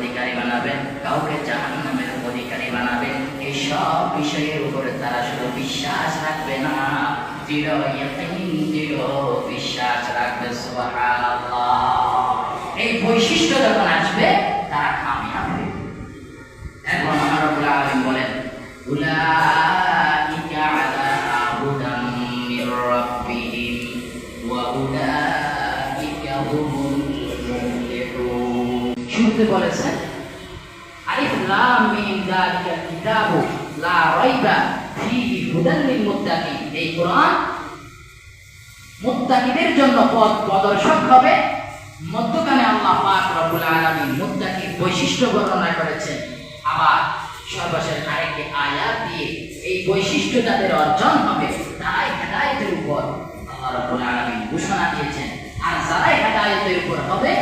অধিকারী বানাবেন, কাউকে জাহান নামের অধিকারী বানাবেন এই সব বিষয়ের উপরে তারা শুধু বিশ্বাস রাখবে না। বিশ্বাস রাখবে এই বৈশিষ্ট্য যখন আসবে শুনতে বলেছেন। এই কোরআন জন্য পথ প্রদর্শক হবে। আল্লাহ পাক বৈশিষ্ট্য বর্ণনা করেছেন। আবার সর্বশেষ আরেকটি আয়াত দিয়ে এই বৈশিষ্ট্য যাদের অর্জন হবে, তারাই হেদায়েতের উপর আল্লাহ রব্বুল আলামিন ঘোষণা দিয়েছেন। আর যারাই হেদায়েতের উপর হবে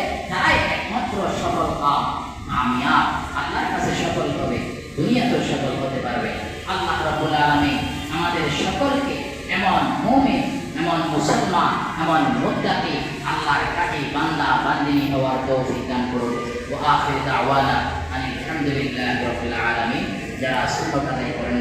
সফল কামিয়াব আল্লাহর কাছে সফল হবে, দুনিয়াতেও সফল হতে পারবে। আল্লাহ রব্বুল আলমী আমাদের সকলকে এমন মুমিন, এমন মুসলমান, এমন মুদ্দাতি আল্লাহর কাকে বান্দা, বান্দিনী হওয়ার তৌফিক দান করুন। ওয়া আখির দাওয়ানা আলহামদুলিল্লাহ রাব্বিল আলমী যারা সুন্দর আদায় করে